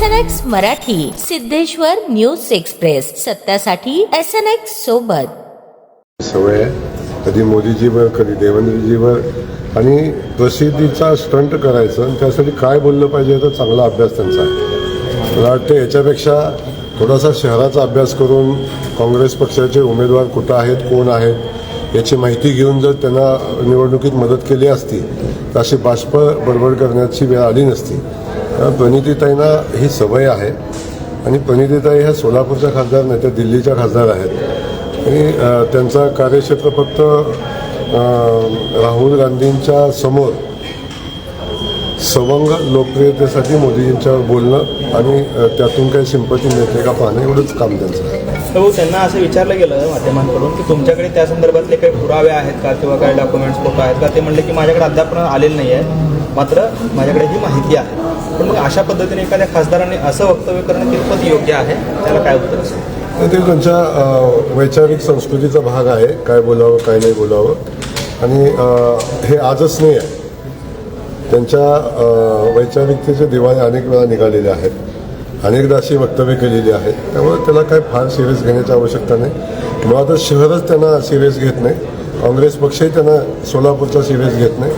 S N X Marathi Siddheshwar news express. सत्यासाठी S N X सोबत. सवय आहे. कधी मोदीजीवर कधी देवेंद्रजीवर. आणि प्रसिद्धीचा स्टंट करायचं आणि त्यासाठी काय बोललं पाहिजे तर चांगला अभ्यास त्यांचा मला वाटतं याच्यापेक्षा थोडासा शहराचा अभ्यास करून काँग्रेस पक्षाचे उमेदवार कुठं आहेत कोण आहेत याची माहिती घेऊन जर त्यांना निवडणुकीत मदत केली असती तर अशी बाष्प बडबड करण्याची वेळ आली नसती. प्रणितीताईंना ही सवय आहे. आणि प्रणितीताई ह्या सोलापूरच्या खासदार नाही त्या दिल्लीच्या खासदार आहेत. आणि त्यांचा कार्यक्षेत्र फक्त राहुल गांधींच्या समोर सवंग लोकप्रियतेसाठी मोदीजींच्यावर बोलणं आणि त्यातून काही सिंपती मिळते का पाहणं एवढंच काम त्यांचं आहे. हो त्यांना असं विचारलं गेलं माध्यमांकडून की तुमच्याकडे त्या संदर्भातले काही पुरावे आहेत का किंवा काही डॉक्युमेंट्स फोटो आहेत का? ते म्हणले की माझ्याकडे अद्याप आलेले नाही आहे मात्र माझ्याकडे ही माहिती आहे. पण मग अशा पद्धतीने एखाद्या खासदाराने असं वक्तव्य करणं कितपत योग्य आहे? त्याला काय उत्तर असेल? ते त्यांच्या वैचारिक संस्कृतीचा भाग आहे. काय बोलावं काय नाही बोलावं. आणि हे आजच नाही आहे. त्यांच्या वैचारिकतेचे दिवाळे अनेक वेळा निघालेले आहेत. अनेकदा अशी वक्तव्य केलेली आहेत त्यामुळे त्याला काय फार सिरियस घेण्याची आवश्यकता नाही. मुळातच शहरच त्यांना सिरियस घेत नाही. काँग्रेस पक्षही त्यांना सोलापूरचा सिरियस घेत नाही.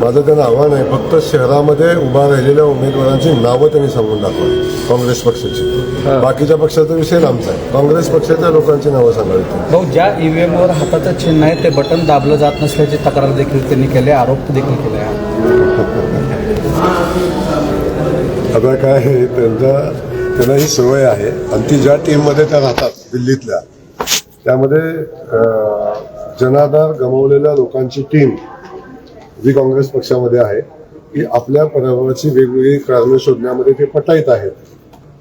माझं त्यांना आव्हान आहे फक्त शहरामध्ये उभा राहिलेल्या उमेदवारांची नावं त्यांनी सांगून दाखवा काँग्रेस पक्षाची. बाकीच्या पक्षाचा विषय लांबचा आहे. काँग्रेस पक्षाच्या लोकांची नावं सांगावी. भाऊ ज्या ईव्हीएमवर हाताचं चिन्ह आहे ते बटन दाबलं जात नसल्याची तक्रार देखील त्यांनी केली आरोप देखील केले आता काय आहे त्यांचा त्यांना ही सवय आहे. आणि ती ज्या टीममध्ये त्या राहतात दिल्लीतल्या. त्यामध्ये जनाधार गमावलेल्या लोकांची टीम जी काँग्रेस पक्षामध्ये आहे की आपल्या पराभवाची वेगवेगळी कारणं शोधण्यामध्ये ते पटायत आहेत.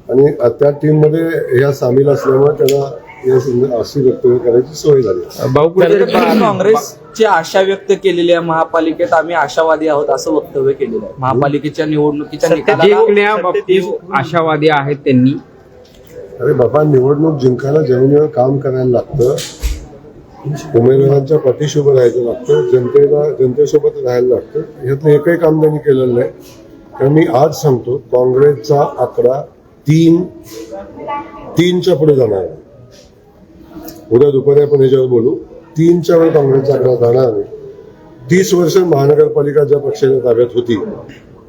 आणि त्या टीममध्ये ह्या सामील असल्यामुळे त्यांना या अशी वक्तव्य करायची सवय झाली. भाऊ कुठेतरी त्यांनी काँग्रेसची आशा व्यक्त केलेली आहे महापालिकेत आम्ही आशावादी आहोत असं वक्तव्य केलेलं आहे. महापालिकेच्या निवडणुकीच्या निकालाला आशावादी आहेत त्यांनी? अरे बाबा निवडणूक जिंकायला जमिनीवर काम करायला लागतं. उमेदवारांच्या पाठीशी उभं राहायचं लागतं. जनतेला जनतेसोबत राहायला लागतं. ह्यातलं एकही काम त्यांनी केलेलं नाही. तर मी आज सांगतो काँग्रेसचा आकडा तीन तीनच्या पुढे जाणार आहे. उद्या दुपारी आपण ह्याच्यावर बोलू. तीनच्या वर काँग्रेसचा आकडा जाणार नाही तीस वर्ष महानगरपालिका ज्या पक्षाच्या ताब्यात होती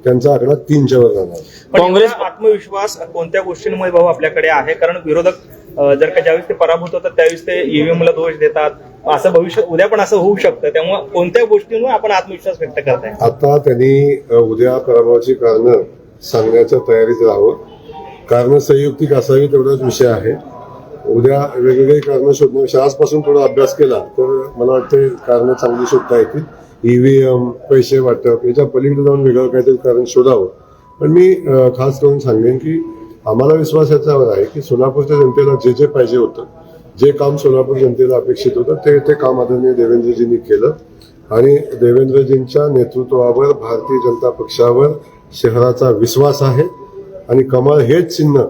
त्यांचा आकडा तीनच्या वर जाणार काँग्रेस- आत्मविश्वास कोणत्या गोष्टींमुळे भाऊ आपल्याकडे आहे? कारण विरोधक जर का ज्यावेळेस ते पराभूत होतात त्यावेळेस ते ईव्हीएम ला दोष देतात. असं भविष्य उद्या पण असं होऊ शकतं. त्यामुळे कोणत्या गोष्टींवर आपण आत्मविश्वास व्यक्त करताय? आता त्यांनी उद्या पराभवाची कारणं सांगण्याच्या तयारीत राहावं कारणं संयुक्तिक असावी तेवढाच विषय आहे. उद्या वेगवेगळी कारणं शोधण्यापेक्षा म्हणजे आजपासून थोडा अभ्यास केला तर मला वाटतं कारणं चांगली शोधता येतील. ईव्हीएम पैसे वाटप याच्या पलीकडे जाऊन वेगळं काहीतरी कारण शोधावं. पण मी खास करून सांगेन की आम्हाला विश्वास याच्यावर आहे की सोलापूरच्या जनतेला जे जे पाहिजे होतं जे काम सोलापूर जनतेला अपेक्षित होतं ते ते काम आदरणीय देवेंद्रजींनी केलं. आणि देवेंद्रजींच्या नेतृत्वावर भारतीय जनता पक्षावर शहराचा विश्वास आहे. आणि कमळ हेच चिन्ह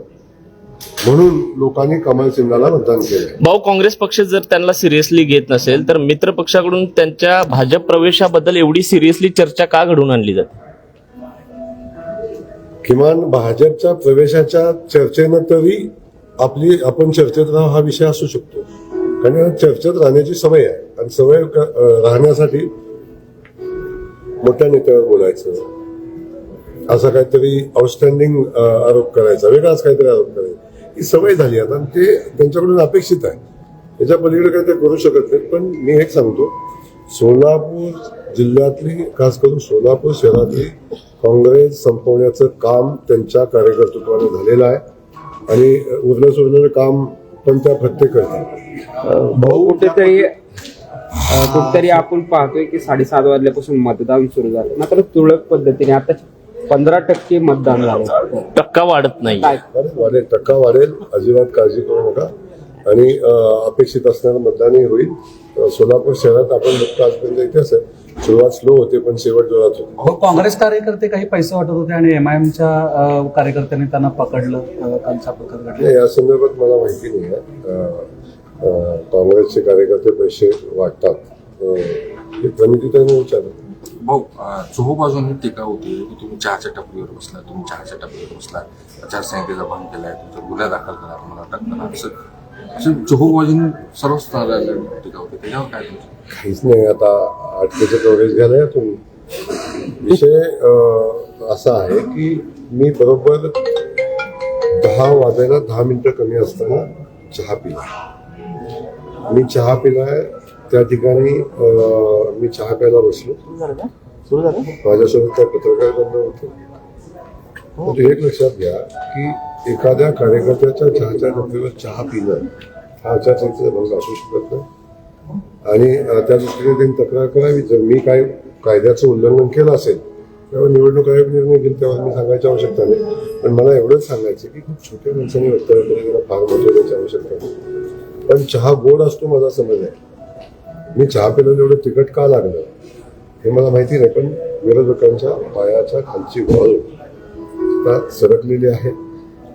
म्हणून लोकांनी कमळ चिन्हाला मतदान केलं भाऊ काँग्रेस पक्ष जर त्यांना सिरियसली घेत नसेल तर मित्र पक्षाकडून त्यांच्या भाजप प्रवेशाबद्दल एवढी सिरियसली चर्चा का घडवून आणली जाते? किमान भाजपच्या प्रवेशाच्या चर्चेनं तरी आपली आपण चर्चेत राहा हा विषय असू शकतो. कारण चर्चेत राहण्याची सवय आहे. आणि सवय राहण्यासाठी मोठ्या नेत्यावर बोलायचं असा काहीतरी आउटस्टँडिंग आरोप करायचा वेगळाच काहीतरी आरोप करायचा. ही सवय झाली आता. आणि ते त्यांच्याकडून अपेक्षित आहे. त्याच्या पलीकडे काही ते करू शकत नाहीत पण मी एक सांगतो. सोलापूर जिल्ह्यातली खास करून सोलापूर शहरातली काँग्रेस संपवण्याचं काम त्यांच्या कार्यकर्तृत्वाने झालेलं आहे. आणि उरलं सुरलेलं काम पण त्या प्रत्येक करतात भाऊ कुठेतरी कुठेतरी आपण पाहतोय की साडेसात वाजल्यापासून मतदान सुरू झालं. मात्र तुरळक पद्धतीने आता पंधरा टक्के मतदान झालं टक्का वाढत नाही. काय? वाढेल वाढेल टक्का वाढेल. अजिबात काळजी करू नका. आणि अपेक्षित असणारं मतदानही होईल. सोलापूर शहरात आपण बघतो आजपर्यंत इतिहास आहे सुरुवात स्लो होते पण शेवट जोरात होते. हो काँग्रेस कार्यकर्ते काही पैसे वाटत होते आणि एमआयएमच्या कार्यकर्त्यांनी त्यांना पकडलं कालचा प्रकार घडला. नाही या संदर्भात मला माहिती नाही आहे. काँग्रेसचे कार्यकर्ते पैसे वाटतात. हे प्रणितीताईने विचारलं भाऊ अं, चोहोबाजूंनी टीका होती की तुम्ही चहाच्या टपरीवर बसला तुम्ही चहाच्या टपरीवर बसला आचारसंहितेचा भंग केलाय तुमचा गुन्हा दाखल करा तुम्हाला अटक करा असं असं सर्वच टीका होती. त्याच्यावर काय तुमचं? काहीच नाही आता अटकेचं कव्हरेज घ्यायला या तुम्ही. विषय असा आहे की मी बरोबर दहा वाजायला दहा मिनिटं कमी असताना चहा पिला. मी चहा पिलाय त्या ठिकाणी मी चहा प्यायला बसलो. माझ्यासोबत त्या पत्रकार बंद होते. पण एक लक्षात घ्या की एखाद्या कार्यकर्त्याच्या चहाच्या डब्यावर चहा पिणं हा आचारसंहितेचा भंग असू शकत नाही. आणि त्या दृष्टीने त्यांनी तक्रार करावी. जर मी काय कायद्याचं उल्लंघन केलं असेल तेव्हा निवडणूक आयोग निर्णय घेईल तेव्हा मी सांगायची आवश्यकता नाही. पण मला एवढंच सांगायचं की खूप छोट्या माणसांनी वक्तव्य केलं फार द्यायची आवश्यकता नाही. पण चहा गोड असतो माझा समज आहे मी चहा पिल्याने एवढं तिखट का लागलं हे मला माहिती नाही पण विरोधकांच्या पायाच्या खालची वॉल सरकलेली आहे.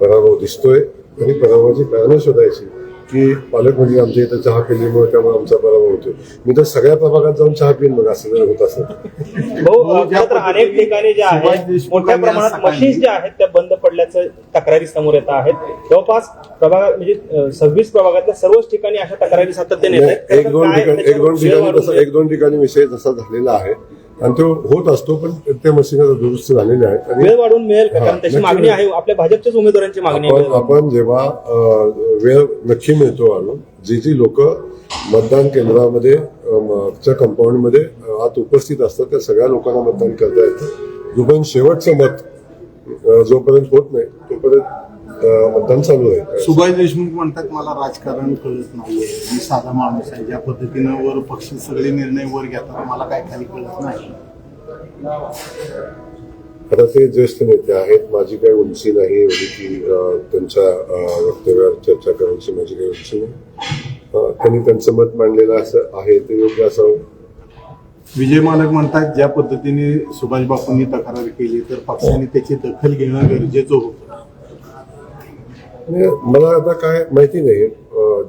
पराभव दिसतोय आणि पराभवाची कारणं शोधायची. की पालकमंत्री आमच्या इथं चहा पिल्यामुळे त्यामुळे आमचा पराभव होतोय मी तर सगळ्या प्रभागात जाऊन चहा पिन मग असं जर होत असेल. भाऊ खरं तर अनेक ठिकाणी ज्या आहेत मोठ्या प्रमाणात मशीन्स ज्या आहेत त्या बंद पडल्याचं तक्रारी समोर येत आहेत. जवळपास प्रभागात म्हणजे सव्वीस प्रभागातल्या सर्वच ठिकाणी अशा तक्रारी सातत्याने एक दोन ठिकाणी एक दोन ठिकाणी एक दोन ठिकाणी विषय तसा झालेला आहे. आणि तो होत असतो पण त्या मशीन दुरुस्त झालेल्या आहेत. आणि वेळ वाढवून मिळेल का? हा, कारण त्याची नक्की मागणी मिळेल. आहे आपल्या भाजपच्याच उमेदवारांची मागणी आपण आहे. आपण जेव्हा अ, वेळ नक्की मिळतो आणून जी जी लोक मतदान केंद्रामध्ये अ, म- च्या कंपाऊंडमध्ये अ, आत उपस्थित असतात त्या सगळ्या लोकांना मतदान करता येतं. जोपर्यंत शेवटचं मत अ, जोपर्यंत होत नाही तोपर्यंत मतदान चालू आहे. सुभाष देशमुख म्हणतात मला राजकारण कळत नाहीये. मी साधा माणूस आहे. ज्या पद्धतीनं वर पक्ष सगळे निर्णय वर घेतात मला काय खाली कळत नाही. आता ते ज्येष्ठ नेते आहेत. माझी काही उंची नाही. एवढी की अ, त्यांच्या वक्तव्यावर चर्चा करायची माझी काही उंची नाही. त्यांनी त्यांचं मत मांडलेलं असं आहे ते योग्य असावं. विजय मालक म्हणतात ज्या पद्धतीने सुभाष बापूंनी तक्रार केली तर पक्षाने त्याची दखल घेणं गरजेचं होतं. आणि मला आता काय माहिती नाही.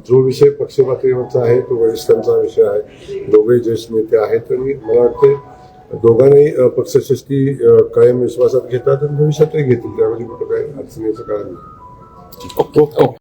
जो विषय पक्षपातळीवरचा आहे तो वरिष्ठांचा विषय आहे दोघेही ज्येष्ठ नेते आहेत आणि मला वाटते दोघांनाही पक्षश्रेष्ठी कायम विश्वासात घेतात आणि भविष्यातही घेतील. त्यामध्ये कुठं काय अडचणीचं कारण नाही.